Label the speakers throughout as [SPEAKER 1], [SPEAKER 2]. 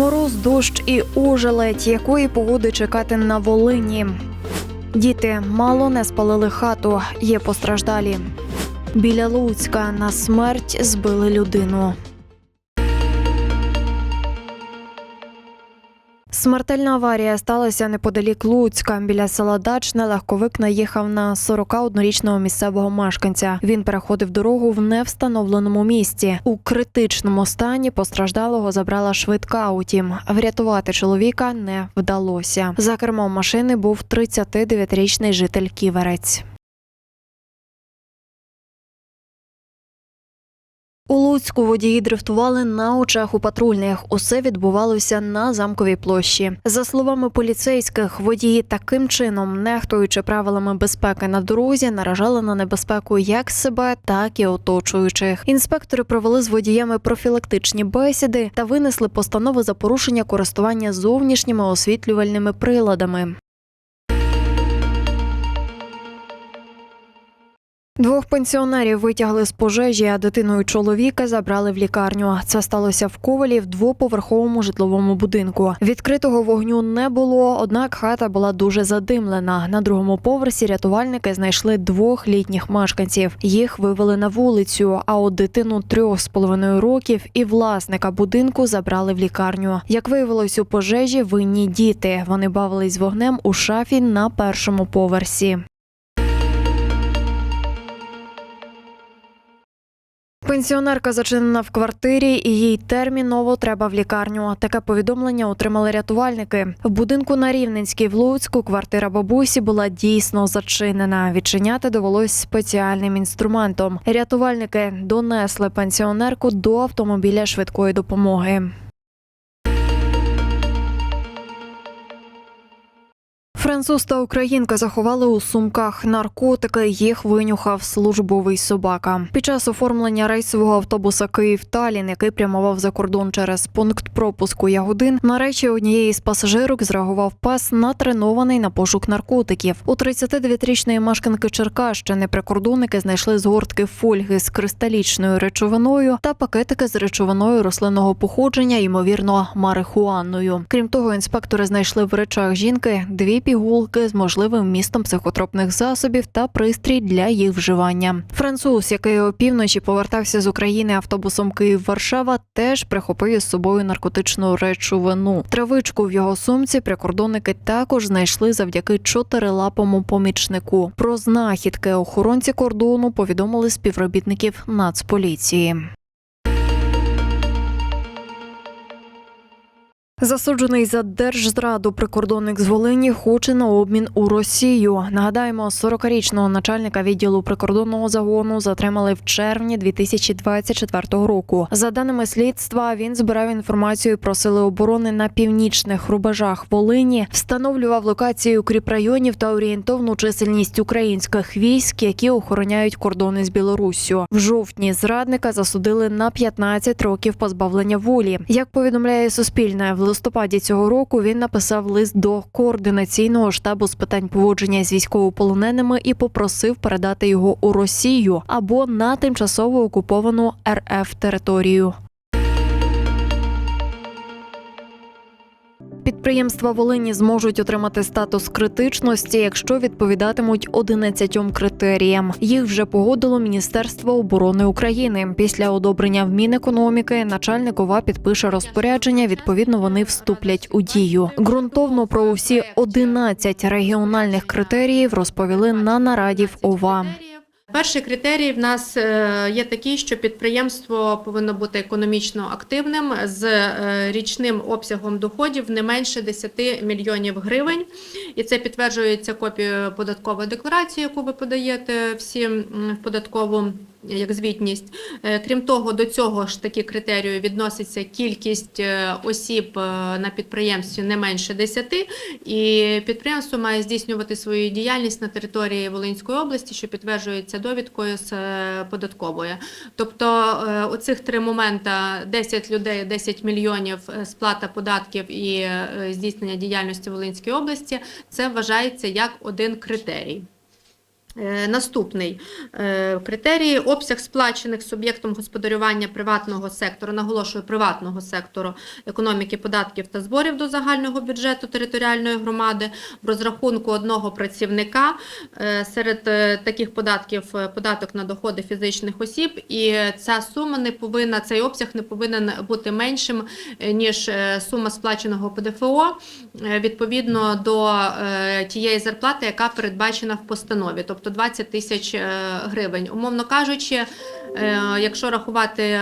[SPEAKER 1] Мороз, дощ і ожеледь, якої погоди чекати на Волині. Діти мало не спалили хату, є постраждалі. Біля Луцька на смерть збили людину. Смертельна аварія сталася неподалік Луцька. Біля села Дачне легковик наїхав на 41-річного місцевого мешканця. Він переходив дорогу в невстановленому місці. У критичному стані постраждалого забрала швидка. Утім, врятувати чоловіка не вдалося. За кермом машини був 39-річний житель Ківерець. У Луцьку водії дрифтували на очах у патрульних. Усе відбувалося на замковій площі. За словами поліцейських, водії таким чином, нехтуючи правилами безпеки на дорозі, наражали на небезпеку як себе, так і оточуючих. Інспектори провели з водіями профілактичні бесіди та винесли постанови за порушення користування зовнішніми освітлювальними приладами. Двох пенсіонерів витягли з пожежі, а дитиною чоловіка забрали в лікарню. Це сталося в Ковалі в двоповерховому житловому будинку. Відкритого вогню не було, однак хата була дуже задимлена. На другому поверсі рятувальники знайшли двох літніх мешканців. Їх вивели на вулицю. А от дитину трьох з половиною років і власника будинку забрали в лікарню. Як виявилось, у пожежі винні діти. Вони бавились вогнем у шафі на першому поверсі. Пенсіонерка зачинена в квартирі, і їй терміново треба в лікарню. Таке повідомлення отримали рятувальники. В будинку на Рівненській в Луцьку квартира бабусі була дійсно зачинена. Відчиняти довелось спеціальним інструментом. Рятувальники донесли пенсіонерку до автомобіля швидкої допомоги. Француз та українка заховали у сумках наркотики. Їх винюхав службовий собака. Під час оформлення рейсового автобуса Київ Талін, який прямував за кордон через пункт пропуску Ягодин, на речі однієї з пасажирок зреагував пес, натренований на пошук наркотиків. У 39-річної мешканки Черкащини прикордонники знайшли згортки фольги з кристалічною речовиною та пакетики з речовиною рослинного походження, ймовірно, марихуаною. Крім того, інспектори знайшли в речах жінки дві пігулки з можливим вмістом психотропних засобів та пристрій для їх вживання. Француз, який опівночі повертався з України автобусом Київ-Варшава, теж прихопив із собою наркотичну речовину. Травичку в його сумці прикордонники також знайшли завдяки чотирилапому помічнику. Про знахідки охоронці кордону повідомили співробітників Нацполіції. Засуджений за держзраду прикордонник з Волині хоче на обмін у Росію. Нагадаємо, 40-річного начальника відділу прикордонного загону затримали в червні 2024 року. За даними слідства, він збирав інформацію про сили оборони на північних рубежах Волині, встановлював локації укріпрайонів та орієнтовну чисельність українських військ, які охороняють кордони з Білоруссю. В жовтні зрадника засудили на 15 років позбавлення волі. Як повідомляє Суспільне, в листопаді цього року він написав лист до координаційного штабу з питань поводження з військовополоненими і попросив передати його у Росію або на тимчасово окуповану РФ територію. Підприємства Волині зможуть отримати статус критичності, якщо відповідатимуть 11 критеріям. Їх вже погодило Міністерство оборони України. Після одобрення в Мінекономіки начальник ОВА підпише розпорядження. Відповідно, вони вступлять у дію. Ґрунтовно про усі 11 регіональних критеріїв розповіли на нараді в ОВА.
[SPEAKER 2] Перший критерій в нас е, є такий, що підприємство повинно бути економічно активним з е, річним обсягом доходів не менше 10 мільйонів гривень. І це підтверджується копією податкової декларації, яку ви подаєте всім в податкову як звітність. Е, Крім того, до цього ж такі критерії відноситься кількість е, осіб е, на підприємстві не менше 10, і підприємство має здійснювати свою діяльність на території Волинської області, що підтверджується довідкою з податкової. Тобто оцих три моменти: 10 людей, 10 мільйонів сплата податків і здійснення діяльності в Волинській області, це вважається як один критерій. Е, Наступний е, критерій обсяг сплачених суб'єктом господарювання приватного сектору, наголошую приватного сектору економіки, податків та зборів до загального бюджету територіальної громади в розрахунку одного працівника. Е, Серед таких податків податок на доходи фізичних осіб, і ця сума не повинна, цей обсяг не повинен бути меншим ніж сума сплаченого ПДФО відповідно до тієї зарплати, яка передбачена в постанові, тобто 20 тисяч е, гривень. Умовно кажучи, якщо рахувати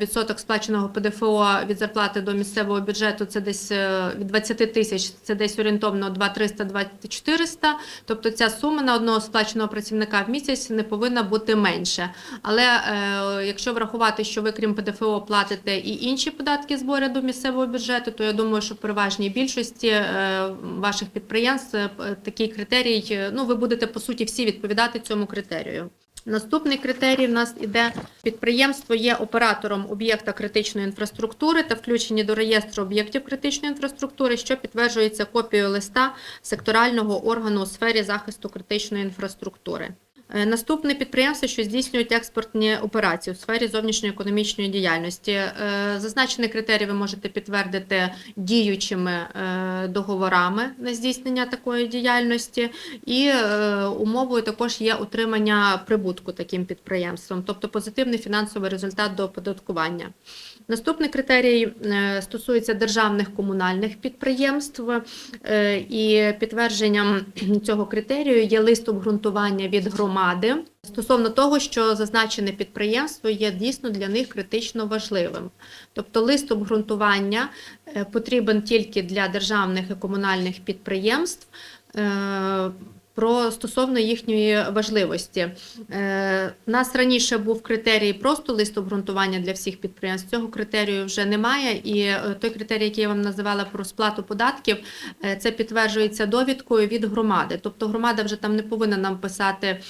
[SPEAKER 2] відсоток сплаченого ПДФО від зарплати до місцевого бюджету, це десь е, від 20 тисяч, це десь орієнтовно 2300-2400, тобто ця сума на одного сплаченого працівника в місяць не повинна бути менше. Але е, якщо врахувати, що ви крім ПДФО платите і інші податки збори до місцевого бюджету, то я думаю, що в переважній більшості е, ваших підприємств е, такий критерій, е, ну ви будете по суті всі відповідати цьому критерію. Наступний критерій в нас іде підприємство є оператором об'єкта критичної інфраструктури та включені до реєстру об'єктів критичної інфраструктури, що підтверджується копією листа секторального органу у сфері захисту критичної інфраструктури. Е, Наступне підприємство, що здійснюють експортні операції у сфері зовнішньої економічної діяльності. Е, Зазначений критерій ви можете підтвердити діючими е, договорами на здійснення такої діяльності, і умовою також є отримання прибутку таким підприємством, тобто позитивний фінансовий результат до оподаткування. Наступний критерій е, стосується державних комунальних підприємств, е, і підтвердженням цього критерію є лист обґрунтування від громади стосовно того, що зазначене підприємство є дійсно для них критично важливим. Тобто лист обґрунтування е, потрібен тільки для державних і комунальних підприємств. Е, Про стосовно їхньої важливості. Е, У нас раніше був критерій просто лист обґрунтування для всіх підприємств. Цього критерію вже немає. І е, той критерій, який я вам називала про сплату податків, е, це підтверджується довідкою від громади. Тобто громада вже там не повинна нам писати,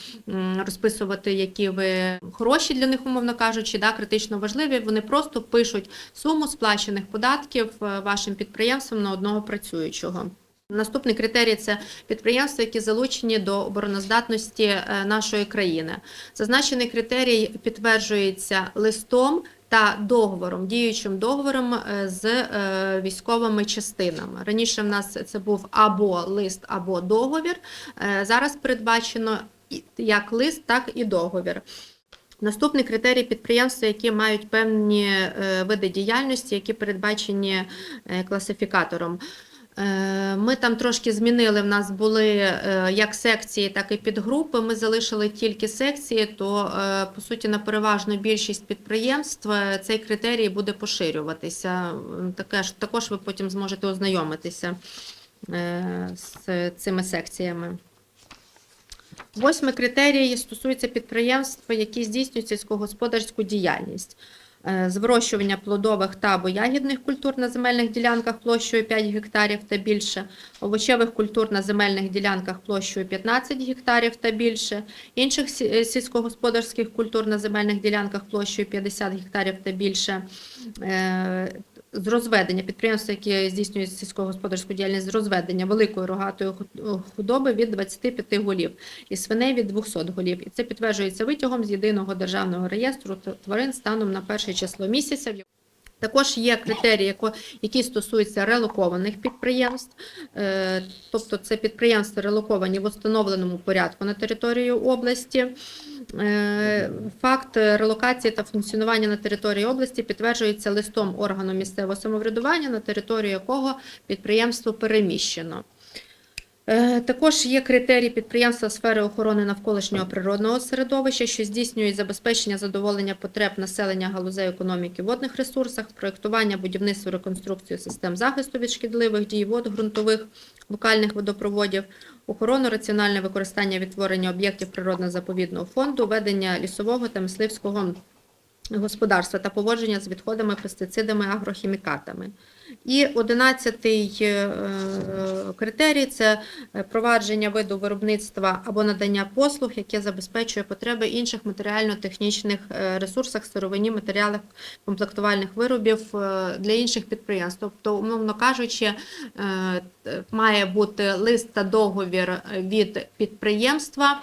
[SPEAKER 2] розписувати, які ви хороші для них, умовно кажучи, да, критично важливі. Вони просто пишуть суму сплачених податків е, вашим підприємствам на одного працюючого. Наступний критерій це підприємства, які залучені до обороноздатності е, нашої країни. Зазначений критерій підтверджується листом та договором, діючим договором е, з е, військовими частинами. Раніше в нас це був або лист, або договір. Зараз передбачено як лист, так і договір. Наступний критерій підприємства, які мають певні види діяльності, які передбачені класифікатором. Е, Ми там трошки змінили. В нас були е, як секції, так і підгрупи. Ми залишили тільки секції, то е, по суті на переважну більшість підприємств цей критерій буде поширюватися. Таке ж також ви потім зможете ознайомитися з цими секціями. Восьмий критерій стосується підприємств, які здійснюють сільськогосподарську діяльність. Е, З вирощування плодових та або ягідних культур на земельних ділянках площею 5 гектарів та більше, овочевих культур на земельних ділянках площею 15 гектарів та більше, інших е, сільськогосподарських культур на земельних ділянках площею 50 гектарів та більше. З розведення підприємства, які здійснюють сільськогосподарську діяльність з розведення великої рогатої ху- худоби від 25 голів і свиней від 200 голів. І це підтверджується витягом з єдиного державного реєстру тварин станом на перше число місяця. Також є критерії, які стосуються релокованих підприємств, Е, тобто це підприємства релоковані в установленому порядку на територію області. Е, Факт релокації та функціонування на території області підтверджується листом органу місцевого самоврядування, на територію якого підприємство переміщено. Е, Також є критерії підприємства сфери охорони навколишнього природного середовища, що здійснюють забезпечення задоволення потреб населення галузей економіки водних ресурсах, проєктування, будівництво, реконструкцію систем захисту від шкідливих дій вод ґрунтових, локальних водопроводів, охорону, раціональне використання відтворення об'єктів природно-заповідного фонду, ведення лісового та мисливського господарства та поводження з відходами, пестицидами, агрохімікатами. І одинадцятий е, критерій це е, провадження виду виробництва або надання послуг, яке забезпечує потреби інших матеріально-технічних е, ресурсах, сировині, матеріалах комплектувальних виробів е, для інших підприємств. Тобто, умовно кажучи, е, має бути лист та договір від підприємства,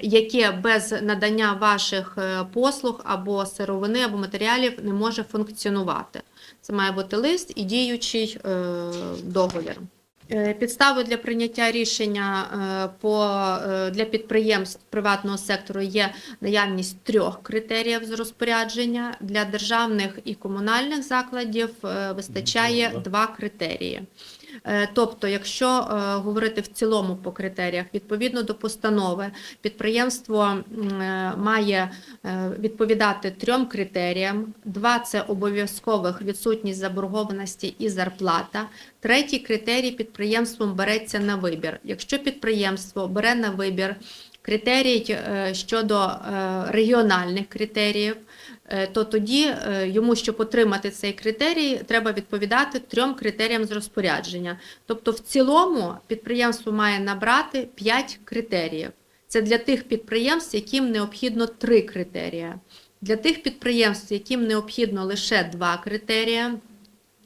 [SPEAKER 2] яке без надання ваших е, послуг або сировини, або матеріалів не може функціонувати. Це має бути лист і діючий е, договір. Е, Підставою для прийняття рішення е, по, для підприємств приватного сектору є наявність трьох критеріїв з розпорядження. Для державних і комунальних закладів вистачає два критерії. Е, Тобто, якщо е, говорити в цілому по критеріях, відповідно до постанови, підприємство е, має відповідати трьом критеріям: два це обов'язкових відсутність заборгованості і зарплата. Третій критерій підприємством береться на вибір. Якщо підприємство бере на вибір критерій щодо регіональних критеріїв, то тоді е, йому, щоб отримати цей критерій, треба відповідати трьом критеріям з розпорядження. Тобто, в цілому підприємство має набрати 5 критеріїв. Це для тих підприємств, яким необхідно три критерії. Для тих підприємств, яким необхідно лише два критерії,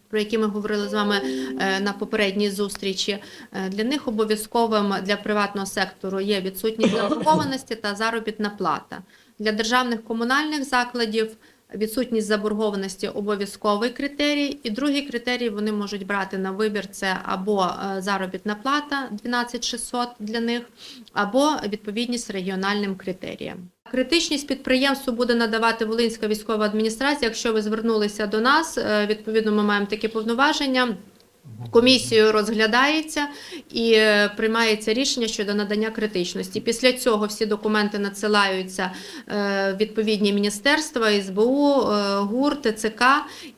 [SPEAKER 2] про які ми говорили з вами е, на попередній зустрічі, е, для них обов'язковим для приватного сектору є відсутність заборгованості та заробітна плата. Для державних комунальних закладів відсутність заборгованості обов'язковий критерій, і другий критерій вони можуть брати на вибір це або е, заробітна плата 12 600 для них, або відповідність регіональним критеріям. Критичність підприємству буде надавати Волинська військова адміністрація. Якщо ви звернулися до нас, е, відповідно, ми маємо такі повноваження. Комісією розглядається і е, приймається рішення щодо надання критичності. Після цього всі документи надсилаються е, відповідні міністерства, СБУ, ГУР, ТЦК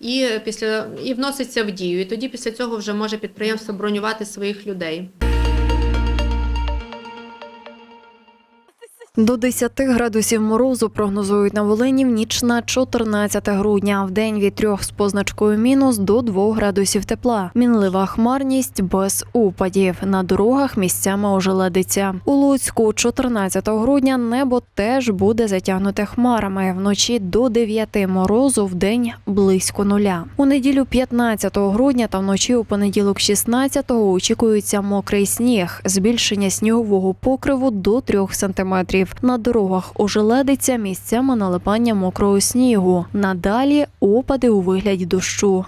[SPEAKER 2] і після і вноситься в дію. І тоді після цього вже може підприємство бронювати своїх людей.
[SPEAKER 1] До 10 градусів морозу прогнозують на Волині в ніч на 14 грудня. В день від 3 з позначкою мінус до 2 градусів тепла. Мінлива хмарність без упадів. На дорогах місцями ожеледиться. У Луцьку 14 грудня небо теж буде затягнуте хмарами. Вночі до 9 морозу, в день близько нуля. У неділю 15 грудня та вночі у понеділок 16-го очікується мокрий сніг, збільшення снігового покриву до 3 сантиметрів. На дорогах ожеледиться місцями налипання мокрого снігу. Надалі опади у вигляді дощу.